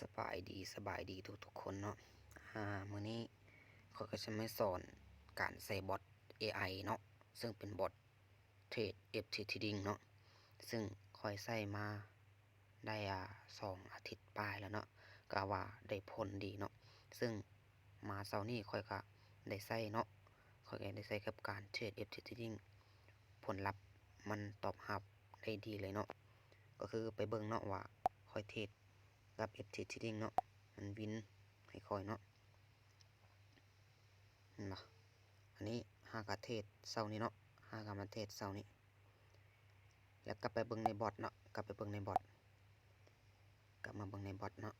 สบายดีสบายดีทุกทุกๆคนเนาะ อ่ามื้อนี้เขาก็จะไมาสอนการใส่บอท AI เนาะ ซึ่งเป็นบอทเทรด FT Trading เนาะ ซึ่งคอยใส่มาได้อ่าสองอาทิตย์ปลายแล้วเนาะก็ว่าได้ผลดีเนาะ ซึ่งมาเช้านี้คอยก็ได้ใส่เนาะคอยก็ได้ใส่กับการเทรด FT Trading ผลลัพธ์มันตอบรับได้ดีเลยเนาะ ก็คือไปเบิ่งเนาะว่าคอยเทรด กับ FT Trading เนาะมันวินให้คอยเนาะเห็นบ่อันนี้ห้ากะเทศเช้านี้เนาะห้ากะมาเทศเช้านี้ แล้วกลับไปเบิ่งในบอทเนาะกลับไปเบิ่งในบอทกลับมาเบิ่งในบอทเนาะ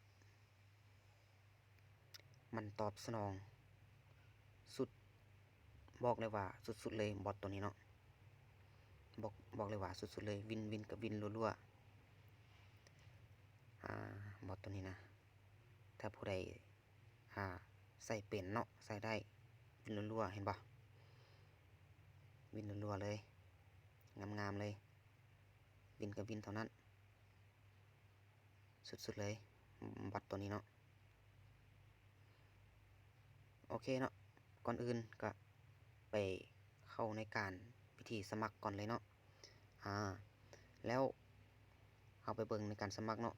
มันตอบสนอง สุดบอกเลยว่าสุดๆเลยบอทตัวนี้เนาะบอกบอกเลยว่าสุดๆเลยวินวินกับวินรัวๆ อ่าบอทตัวนี้นะ ถ้าผู้ใดอ่าใส่เป็นเนาะใส่ได้วินรัวๆเห็นปะวินรัวๆเลยงามๆเลย วินกับวินเท่านั้น สุดๆเลยบอทตัวนี้เนาะโอเคเนาะก่อนอื่นก็ไปเข้าในการวิธีสมัครก่อนเลยเนาะอ่าแล้วเอาไปเบิ่งในการสมัครเนาะ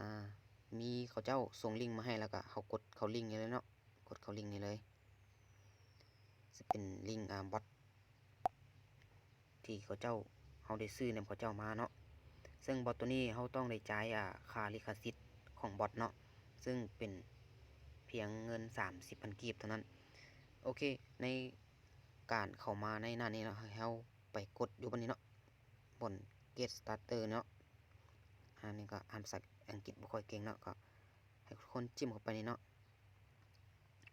อ่า มีเขาเจ้าส่งลิงก์มาให้แล้วก็เขากดเขาลิงก์นี้เลยเนาะ กดเขาลิงก์นี้เลย จะเป็นลิงก์อ่าบอทที่เขาเจ้าเขาได้ซื้อนำเขาเจ้ามาเนาะ ซึ่งบอทตัวนี้เขาต้องได้จ่ายอ่าค่าลิขสิทธิ์ของบอทเนาะ ซึ่งเป็นเพียงเงิน30,000กีบเท่านั้น โอเค ในการเข้ามาในหน้านี้เนาะเราไปกดอยู่บนนี้เนาะ บน get starter เนาะ อันนี้ก็อ่านภาษาอังกฤษบ่ค่อยเก่งเนาะก็ให้ทุกคนจิ้มเข้าไปนี่เนาะ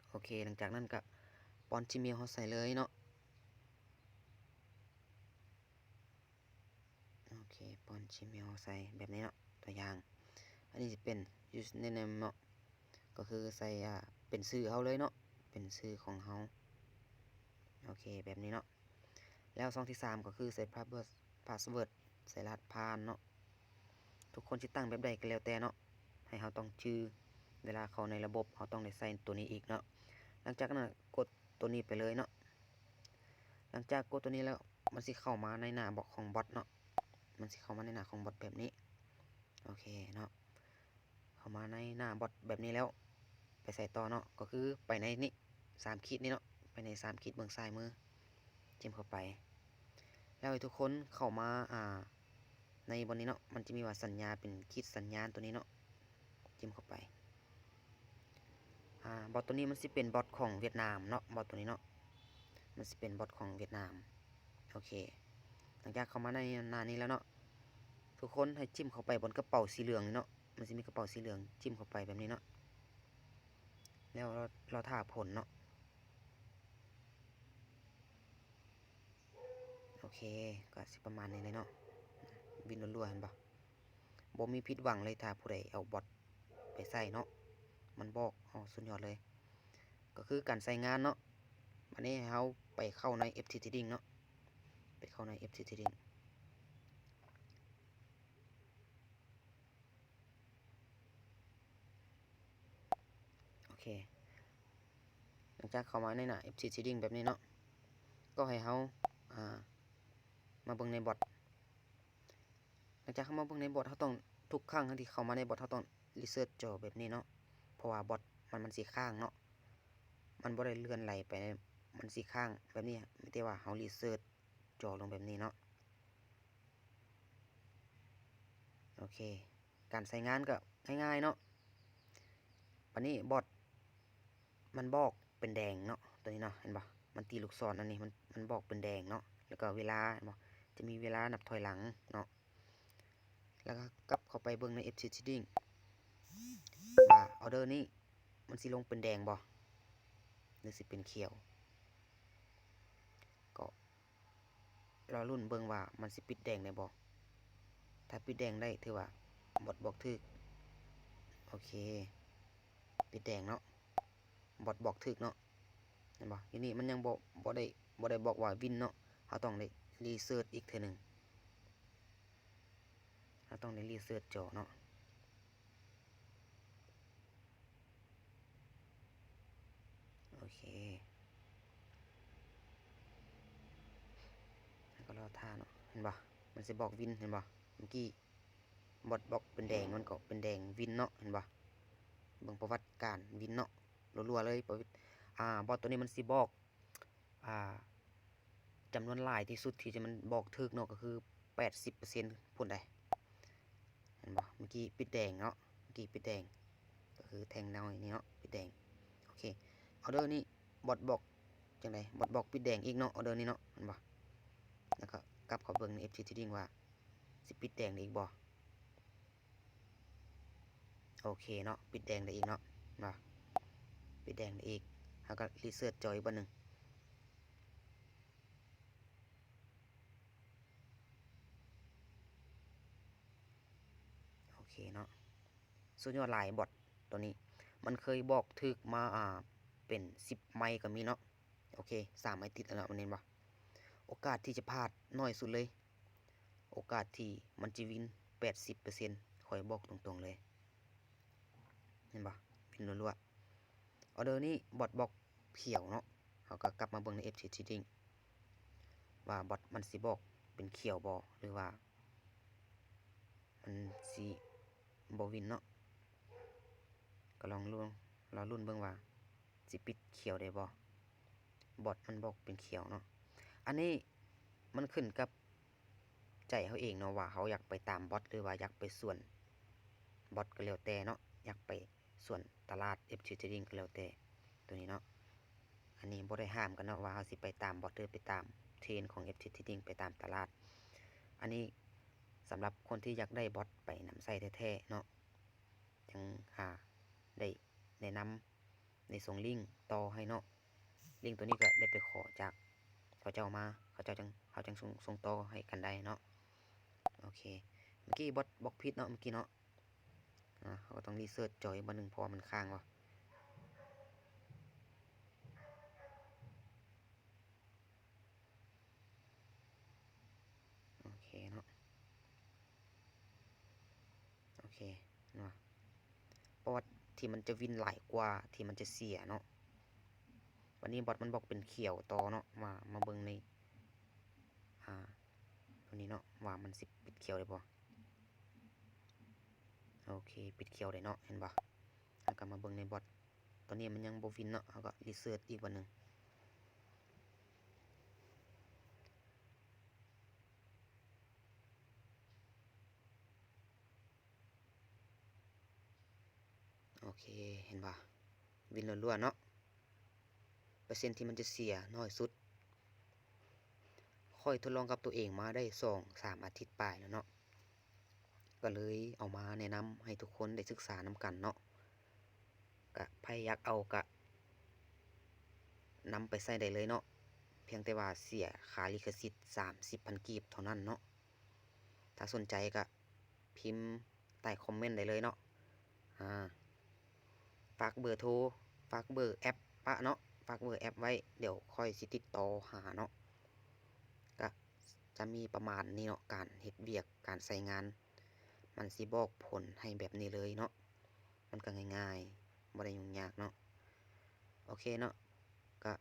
โอเค หลังจากนั้นก็ปอน Gmail เฮาใส่เลยเนาะโอเคปอน Gmail เฮาใส่แบบนี้เนาะตัวอย่าง อันนี้สิเป็น username เนาะก็คือใส่อ่าเป็นชื่อเฮาเลยเนาะเป็นชื่อของเฮาโอเคแบบนี้เนาะแล้วช่องที่สามก็คือใส่ password password ใส่รหัสผ่านเนาะ ทุกคนสิตั้งแบบใดก็แล้วแต่เนาะให้เราต้องชื่อเวลาเข้าในระบบเราต้องได้ใส่ตัวนี้อีกเนาะหลังจากนั้นกดตัวนี้ไปเลยเนาะหลังจากกดตัวนี้แล้วมันสิเข้ามาในหน้าบอกของบอทเนาะมันสิเข้ามาในหน้าของบอทแบบนี้โอเคเนาะเข้ามาในหน้าบอทแบบนี้แล้วไปใส่ต่อเนาะก็คือไปในนี้สามขีดนี่เนาะไปในสามขีดเบื้องซ้ายมือจิ้มเข้าไป แล้วทุกคนเข้ามาอ่า ในบนนี้เนาะมันจะมีว่าสัญญาเป็นคิดสัญญาณตัวนี้เนาะจิ้มเข้าไปอ่าบอทตัวนี้มันสิเป็นบอทของเวียดนามเนาะบอทตัวนี้เนาะมันสิเป็นบอทของเวียดนามโอเค หลังจากเข้ามาในหน้านี้แล้วเนาะทุกคนให้จิ้มเข้าไปบนกระเป๋าสีเหลืองเนาะมันจะมีกระเป๋าสีเหลืองจิ้มเข้าไปแบบนี้เนาะแล้วเราเราท่าผลเนาะโอเคก็สิประมาณนี้เลยเนาะ วินรัวๆเห็นปะบ่มีผิดหวังเลยถ้าผู้ใดเอาบอทไปใส่เนาะมันบอกอ๋อสุดยอดเลย ก็คือการใส่งานเนาะวันนี้เราไปเข้าใน FT Trading เนาะไปเข้าใน FT Trading โอเค หลังจากเข้ามาในหน้า FT Trading แบบนี้เนาะก็ให้เราอ่ามาเบิ่งในบอท ลังจากเข้ามาเบิ่งในบอทเขาต้องทุกครั้งที่เข้ามาในบอทเขาต้องรีเสิร์ชจอแบบนี้เนาะเพราะว่าบอทมันมันสีข้างเนาะมันบ่ได้เลื่อนไหลไปมันสีข้างแบบนี้ไม่ได้ว่าเขารีเสิร์ชจอลงแบบนี้เนาะโอเค การใช้งานก็ง่ายๆเนาะปันนี้บอทมันบอกเป็นแดงเนาะตัวนี้เนาะเห็นปะมันตีลูกศรอันนี้มันมันบอกเป็นแดงเนาะแล้วก็เวลาเห็นปะจะมีเวลานับถอยหลังเนาะ แล้วก็กลับเข้าไปเบิ่งใน FT Trading ว่าออเดอร์นี้มันสิลงเป็นแดงบ่หรือสิเป็นเขียว ก็รอรุ่นเบิ่งว่ามันสิปิดแดงได้บ่ถ้าปิดแดงได้ถือว่าบอทบอกถึกโอเค ปิดแดงเนาะบอทบอกถึกเนาะเห็นบ่ทีนี้มันยังบ่บ่ได้บ่ได้บอกว่าวินเนาะเราต้องได้รีเสิร์ชอีกเทื่อหนึง เราต้องได้รีเสิร์ชจอเนาะโอเคแล้วก็รอท่าเนาะเห็นปะมันจะบอกวินเห็นปะเมื่อกี้บอดบอกเป็นแดงมันก็เป็นแดงวินเนาะเห็นปะเบิ่งประวัติการวินเนาะรัวๆเลยประวัติอ่าบอดตัวนี้มันสิบอกอ่าจำนวนหลายที่สุดที่จะมันบอกถึกเนาะก็คือ 80%พูดได้เห็นปะเมื่อกี้ปิดแดงเนาะเมื่อกี้ปิดแดงก็คือแทงแนวอย่างนี้เนาะปิดแดงโอเคออเดอร์นี้บอดบอกจังไดบอดบอกปิดแดงอีกเนาะออเดอร์นี้เนาะเห็นปะแล้วก็กลับเข้าเบิ่งใน FG Trading ว่าสิปิดแดงได้อีกบ่โอเคเนาะปิดแดงได้อีกเนาะมาปิดแดงได้อีกแล้วก็รีเสิร์ชจอยอีกบันหนึ่งโอ เคเนาะสุดยอดหลายบอทตัวนี้ มันเคยบอกถึกมาอ่าเป็นสิบไมล์ก็มีเนาะโอเคสามไมล์ติดแล้วเนะมันเห็นปะโอกาสที่จะพลาดน้อยสุดเลย โอกาสที่มันจะวินแปดสิบเปอร์เซ็นต์คอยบอกตรงๆเลย เห็นปะวินรัวๆออเดอร์นี้บอทบอกเขียวเนาะเขาก็กลับมาเบิ่งใน FT Trading ว่าบอทมันสิบอกเป็นเขียวบอหรือว่า มันสิ บวินเนาะก็ลองลุ้นรอรุ่นเบิ่งว่าสิปิดเขียวได้บ่บอทมันบอกเป็นเขียวเนาะอันนี้มันขึ้นกับใจเขาเองเนาะว่าเขาอยากไปตามบอทหรือว่าอยากไปส่วนบอทก็แล้วแต่เนาะอยากไปส่วนตลาด FT Trading ก็แล้วแต่ตัวนี้เนาะอันนี้บ่ได้ห้ามกันเนาะว่าเขาสิไปตามบอทหรือไปตามเทรนของ FT Trading ไปตามตลาด อันนี้ สำหรับคนที่อยากได้บอทไปนำใส่แท้ๆเนาะจังหาได้แนะนำในส่งลิงต่อให้เนาะลิงตัวนี้ก็ได้ไปขอจากเขาเจ้ามาเขาเจ้าจังเขาจังส่งส่งต่อให้กันได้เนาะโอเคเมื่อกี้บอทบอกผิดเนาะเมื่อกี้เนาะอ่าเขาก็ต้องรีเสิร์ชจอยมาหนึ่งพอมันค้างวะโอเคเนาะโอเคเนาะประวัติ ที่มันจะวินหลายกว่าที่มันจะเสียเนาะวันนี้บอทมันบอกเป็นเขียวต่อเนาะมามาเบิ่งในอ่าตัวนี้เนาะว่ามันสิปิดเขียวได้บ่โอเคปิดเขียวได้เนาะเห็นบ่แล้วก็มาเบิ่งในบอทตอนนี้มันยังบ่วินเนาะเขาก็รีเสิร์ชอีกวันหนึ่ง เคเห็นป่ะวินล้วนๆเนาะเปอร์เซ็นต์ที่มันจะเสียน้อยสุด ค่อยทดลองกับตัวเองมาได้สองสามอาทิตย์ปลายแล้วเนาะก็เลยเอามาแนะนำให้ทุกคนได้ศึกษานำกันเนาะกะไพ่ยักเอากะนำไปใส่ได้เลยเนาะเพียงแต่ว่าเสียคาลิขสิทธิ์สามสิบพันกีบเท่านั้นเนาะถ้าสนใจก็พิมพ์ใต้คอมเมนต์ได้เลยเนาะอ่า ฝากเบอร์โทรฝากเบอร์แอปปะเนาะฝากเบอร์แอปไว้เดี๋ยวค่อยสิติดต่อหาเนาะก็จะมีประมาณนี้เนาะการเฮ็ดเวียกการใส่งาน มันสิบอกผลให้แบบนี้เลยเนาะมันก็ง่ายๆบ่ได้ยุ่งยากเนาะโอเคเนาะก็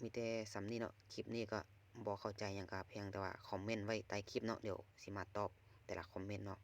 มีแต่สำนี้เนาะคลิปนี้ก็บ่เข้าใจหยังก็เพียงแต่ว่าคอมเมนต์ไว้ใต้คลิปเนาะเดี๋ยวสิมาตอบแต่ละคอมเมนต์เนาะ